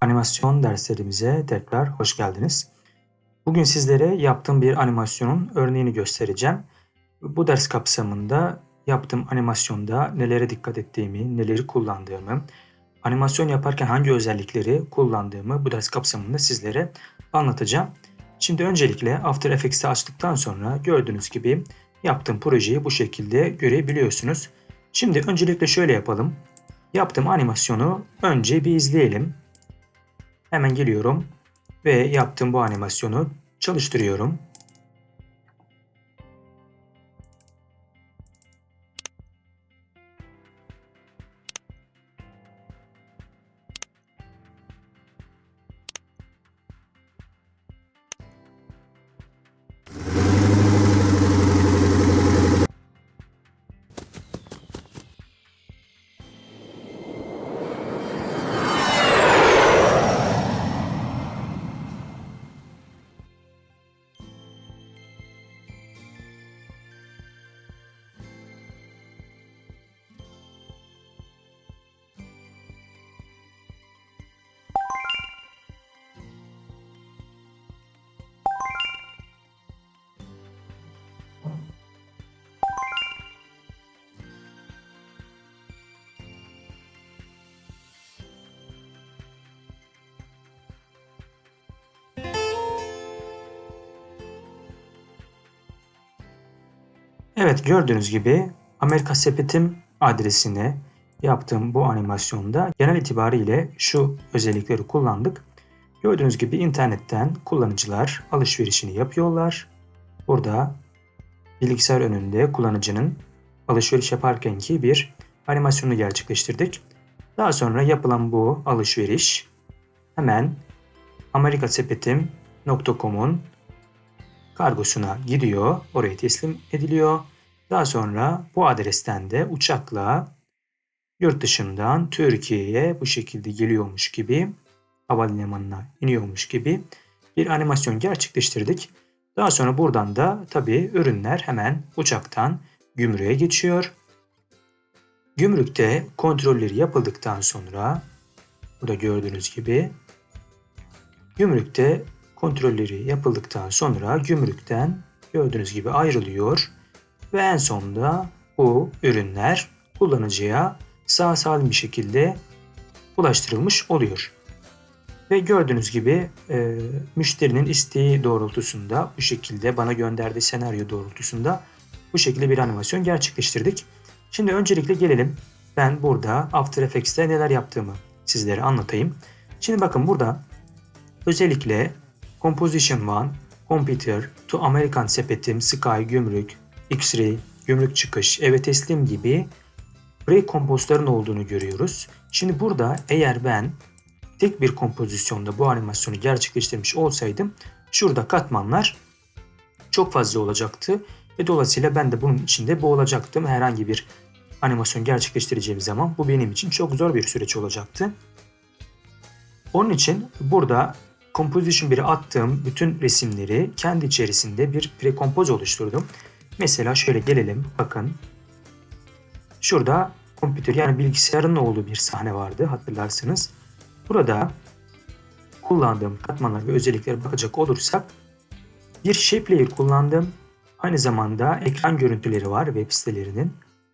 Animasyon derslerimize tekrar hoş geldiniz. Bugün sizlere yaptığım bir animasyonun örneğini göstereceğim. Bu ders kapsamında yaptığım animasyonda nelere dikkat ettiğimi, neleri kullandığımı, animasyon yaparken hangi özellikleri kullandığımı bu ders kapsamında sizlere anlatacağım. Şimdi öncelikle After Effects'i açtıktan sonra gördüğünüz gibi yaptığım projeyi bu şekilde görebiliyorsunuz. Şimdi öncelikle şöyle yapalım. Yaptığım animasyonu önce bir izleyelim. Hemen geliyorum ve yaptığım bu animasyonu çalıştırıyorum. Evet gördüğünüz gibi Amerika Sepetim adresine yaptığım bu animasyonda genel itibariyle şu özellikleri kullandık. Gördüğünüz gibi internetten kullanıcılar alışverişini yapıyorlar. Burada bilgisayar önünde kullanıcının alışveriş yaparkenki bir animasyonu gerçekleştirdik. Daha sonra yapılan bu alışveriş hemen amerikasepetim.com'un kargosuna gidiyor, oraya teslim ediliyor. Daha sonra bu adresten de uçakla yurt dışından Türkiye'ye bu şekilde geliyormuş gibi havalimanına iniyormuş gibi bir animasyon gerçekleştirdik. Daha sonra buradan da tabii ürünler hemen uçaktan gümrüğe geçiyor. Gümrükte kontrolleri yapıldıktan sonra burada gördüğünüz gibi gümrükte kontrolleri yapıldıktan sonra gümrükten gördüğünüz gibi ayrılıyor ve en sonunda bu ürünler kullanıcıya sağ salim bir şekilde ulaştırılmış oluyor. Ve gördüğünüz gibi e, müşterinin isteği doğrultusunda bu şekilde bana gönderdiği senaryo doğrultusunda bu şekilde bir animasyon gerçekleştirdik. Şimdi öncelikle gelelim ben burada After Effects'te neler yaptığımı sizlere anlatayım. Şimdi bakın burada özellikle Composition One, Computer, To American Sepetim, Sky, Gümrük, X-Ray, Gümrük Çıkış, Eve Teslim gibi pre-kompozların olduğunu görüyoruz. Şimdi burada eğer ben tek bir kompozisyonda bu animasyonu gerçekleştirmiş olsaydım şurada katmanlar çok fazla olacaktı ve dolayısıyla ben de bunun içinde boğulacaktım. Herhangi bir animasyon gerçekleştireceğim zaman bu benim için çok zor bir süreç olacaktı. Onun için burada Composition 1'e attığım bütün resimleri kendi içerisinde bir prekompoz oluşturdum. Mesela şöyle gelelim bakın. Şurada kompütür yani bilgisayarın olduğu bir sahne vardı hatırlarsınız. Burada kullandığım katmanlar ve özelliklere bakacak olursak bir shape layer kullandım. Aynı zamanda ekran görüntüleri var web sitelerinin.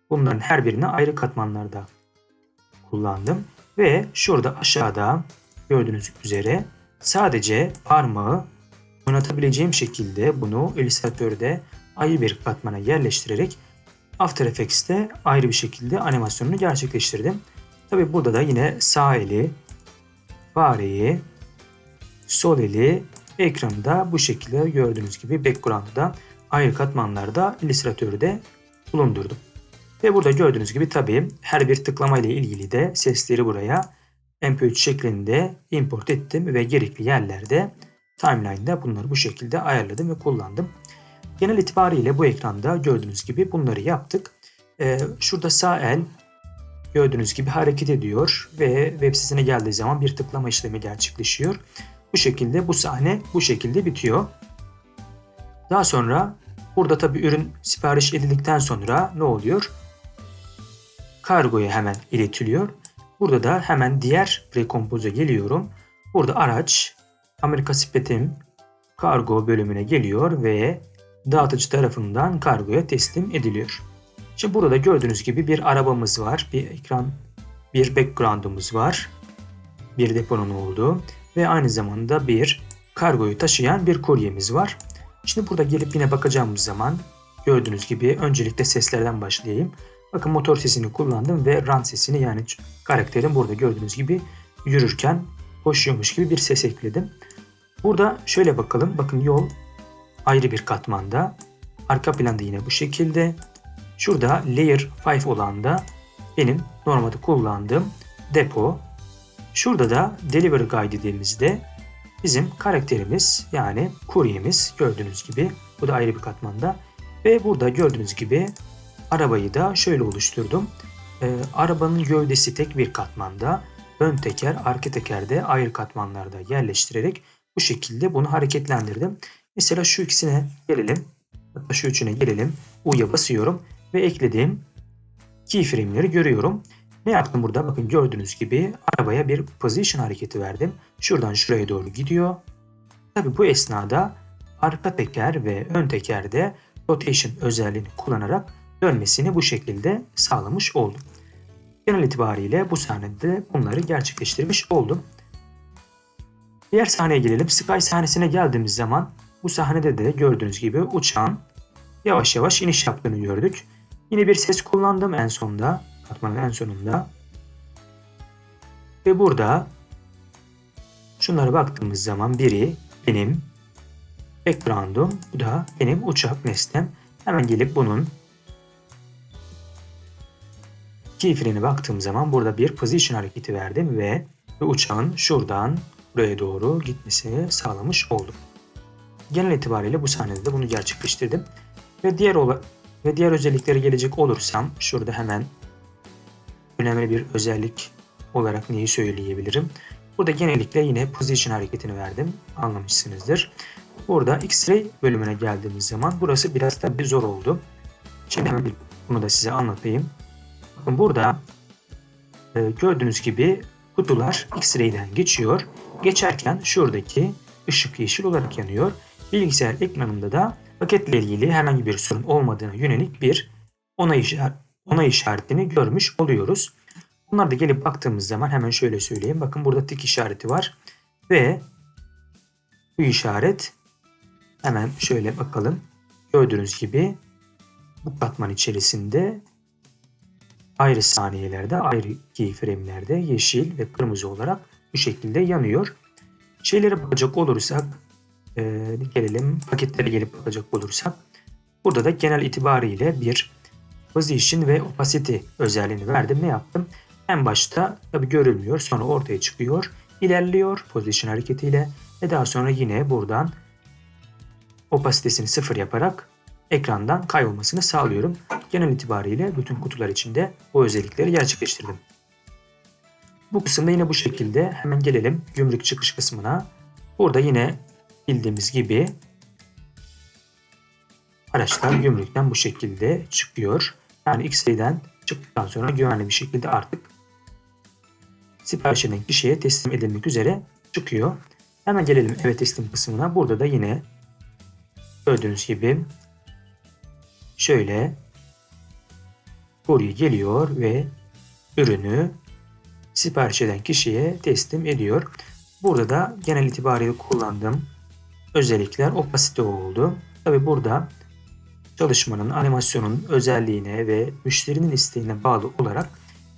Bunların her birini ayrı katmanlarda kullandım. Ve şurada aşağıda gördüğünüz üzere sadece parmağı oynatabileceğim şekilde bunu illüstratörde ayrı bir katmana yerleştirerek After Effects'te ayrı bir şekilde animasyonunu gerçekleştirdim. Tabi burada da yine sağ eli, fareyi, sol eli ekranda bu şekilde gördüğünüz gibi background'da ayrı katmanlarda illüstratörde bulundurdum. Ve burada gördüğünüz gibi tabi her bir tıklama ile ilgili de sesleri buraya MP3 şeklinde import ettim ve gerekli yerlerde timeline'da bunları bu şekilde ayarladım ve kullandım. Genel itibariyle bu ekranda gördüğünüz gibi bunları yaptık. Ee, şurada sağ el gördüğünüz gibi hareket ediyor ve web sitesine geldiği zaman bir tıklama işlemi gerçekleşiyor. Bu şekilde bu sahne bu şekilde bitiyor. Daha sonra burada tabi ürün sipariş edildikten sonra ne oluyor? Kargoya hemen iletiliyor. Burada da hemen diğer prekompoza geliyorum. Burada araç Amerika Sepet'in kargo bölümüne geliyor ve dağıtıcı tarafından kargoya teslim ediliyor. Şimdi burada gördüğünüz gibi bir arabamız var. Bir ekran, bir background'umuz var. Bir deponun olduğu ve aynı zamanda bir kargoyu taşıyan bir kuryemiz var. Şimdi burada gelip yine bakacağımız zaman gördüğünüz gibi öncelikle seslerden başlayayım. Bakın motor sesini kullandım ve run sesini yani karakterin burada gördüğünüz gibi yürürken koşuyormuş gibi bir ses ekledim. Burada şöyle bakalım. Bakın yol ayrı bir katmanda. Arka planda yine bu şekilde. Şurada layer 5 olan da benim normalde kullandığım depo. Şurada da delivery guide dediğimizde bizim karakterimiz yani kuryemiz gördüğünüz gibi bu da ayrı bir katmanda. Ve burada gördüğünüz gibi arabayı da şöyle oluşturdum. Ee, arabanın gövdesi tek bir katmanda, ön teker, arka teker de ayrı katmanlarda yerleştirerek bu şekilde bunu hareketlendirdim. Mesela şu ikisine gelelim. Hatta şu üçüne gelelim. U'ya basıyorum ve eklediğim keyframe'leri görüyorum. Ne yaptım burada? Bakın gördüğünüz gibi arabaya bir position hareketi verdim. Şuradan şuraya doğru gidiyor. Tabi bu esnada arka teker ve ön tekerde rotation özelliğini kullanarak dönmesini bu şekilde sağlamış oldum. Genel itibariyle bu sahnede bunları gerçekleştirmiş oldum. Diğer sahneye gelelim. Sky sahnesine geldiğimiz zaman bu sahnede de gördüğünüz gibi uçağın yavaş yavaş iniş yaptığını gördük. Yine bir ses kullandım en sonunda. Katmanın en sonunda. Ve burada şunlara baktığımız zaman biri benim background'um. Bu da benim uçak nesnem. Hemen gelip bunun keyfrene baktığım zaman burada bir position hareketi verdim ve, uçağın şuradan buraya doğru gitmesini sağlamış oldum. Genel itibariyle bu sahnede de bunu gerçekleştirdim. Ve diğer ve diğer özelliklere gelecek olursam şurada hemen önemli bir özellik olarak neyi söyleyebilirim? Burada genellikle yine position hareketini verdim. Anlamışsınızdır. Burada X-ray bölümüne geldiğimiz zaman burası biraz tabi zor oldu. Şimdi hemen bunu da size anlatayım. Burada e, gördüğünüz gibi kutular X-ray'den geçiyor. Geçerken şuradaki ışık yeşil olarak yanıyor. Bilgisayar ekranında da paketle ilgili herhangi bir sorun olmadığına yönelik bir onay, işaret, onay işaretini görmüş oluyoruz. Bunlar da gelip baktığımız zaman hemen şöyle söyleyeyim. Bakın burada tik işareti var. Ve bu işaret hemen şöyle bakalım. Gördüğünüz gibi bu katman içerisinde ayrı saniyelerde, ayrı keyframe'lerde yeşil ve kırmızı olarak bu şekilde yanıyor. Şeylere bakacak olursak, e, gelelim paketlere gelip bakacak olursak, burada da genel itibariyle bir position ve opacity özelliğini verdim. Ne yaptım? En başta tabi görülmüyor, sonra ortaya çıkıyor, ilerliyor position hareketiyle ve daha sonra yine buradan opasitesini sıfır yaparak ekrandan kaybolmasını sağlıyorum. Genel itibariyle bütün kutular içinde bu özellikleri gerçekleştirdim. Bu kısımda yine bu şekilde hemen gelelim gümrük çıkış kısmına. Burada yine bildiğimiz gibi araçlar gümrükten bu şekilde çıkıyor. Yani X-Ray'den çıktıktan sonra güvenli bir şekilde artık sipariş eden kişiye teslim edilmek üzere çıkıyor. Hemen gelelim eve teslim kısmına. Burada da yine gördüğünüz gibi şöyle kurye geliyor ve ürünü sipariş eden kişiye teslim ediyor. Burada da genel itibariyle kullandığım özellikler opasite oldu. Tabi burada çalışmanın, animasyonun özelliğine ve müşterinin isteğine bağlı olarak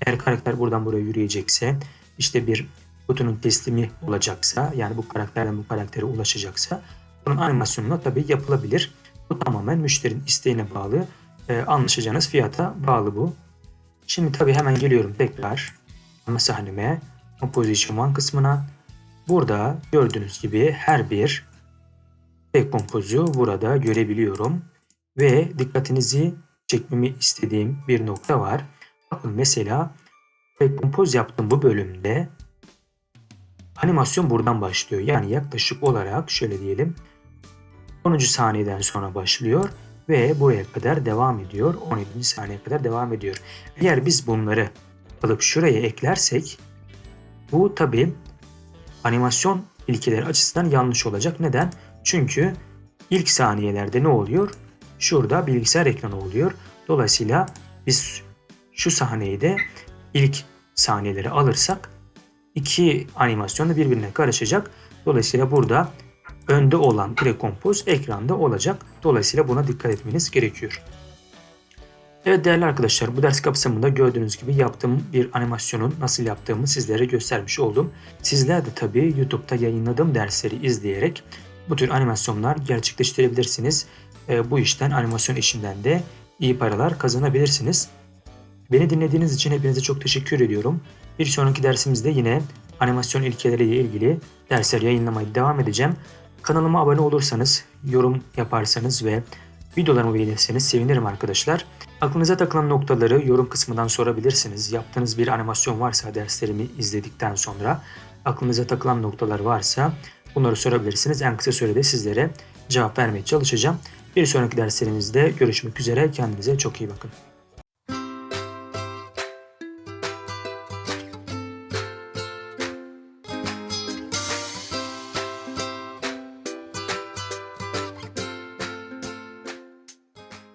eğer karakter buradan buraya yürüyecekse, işte bir kutunun teslimi olacaksa, yani bu karakterden bu karaktere ulaşacaksa bunun animasyonuna tabi yapılabilir. Bu tamamen müşterinin isteğine bağlı. E, anlaşacağınız fiyata bağlı bu. Şimdi tabii hemen geliyorum tekrar ana sahneme. Composition kısmına. Burada gördüğünüz gibi her bir dekompozu burada görebiliyorum. Ve dikkatinizi çekmemi istediğim bir nokta var. Bakın mesela dekompoz yaptığım bu bölümde animasyon buradan başlıyor. Yani yaklaşık olarak şöyle diyelim 10. saniyeden sonra başlıyor ve buraya kadar devam ediyor. 17. saniye kadar devam ediyor. Eğer biz bunları alıp şuraya eklersek bu tabi animasyon ilkeleri açısından yanlış olacak. Neden? Çünkü ilk saniyelerde ne oluyor? Şurada bilgisayar ekranı oluyor. Dolayısıyla biz şu sahneyi de ilk saniyeleri alırsak iki animasyon da birbirine karışacak. Dolayısıyla burada önde olan prekompoz ekranda olacak. Dolayısıyla buna dikkat etmeniz gerekiyor. Evet değerli arkadaşlar bu ders kapsamında gördüğünüz gibi yaptığım bir animasyonun nasıl yaptığımı sizlere göstermiş oldum. Sizler de tabii YouTube'da yayınladığım dersleri izleyerek bu tür animasyonlar gerçekleştirebilirsiniz. E, bu işten animasyon işinden de iyi paralar kazanabilirsiniz. Beni dinlediğiniz için hepinize çok teşekkür ediyorum. Bir sonraki dersimizde yine animasyon ilkeleriyle ilgili dersler yayınlamaya devam edeceğim. Kanalıma abone olursanız, yorum yaparsanız ve videolarımı beğenirseniz sevinirim arkadaşlar. Aklınıza takılan noktaları yorum kısmından sorabilirsiniz. Yaptığınız bir animasyon varsa derslerimi izledikten sonra aklınıza takılan noktalar varsa bunları sorabilirsiniz. En kısa sürede sizlere cevap vermeye çalışacağım. Bir sonraki derslerimizde görüşmek üzere. Kendinize çok iyi bakın.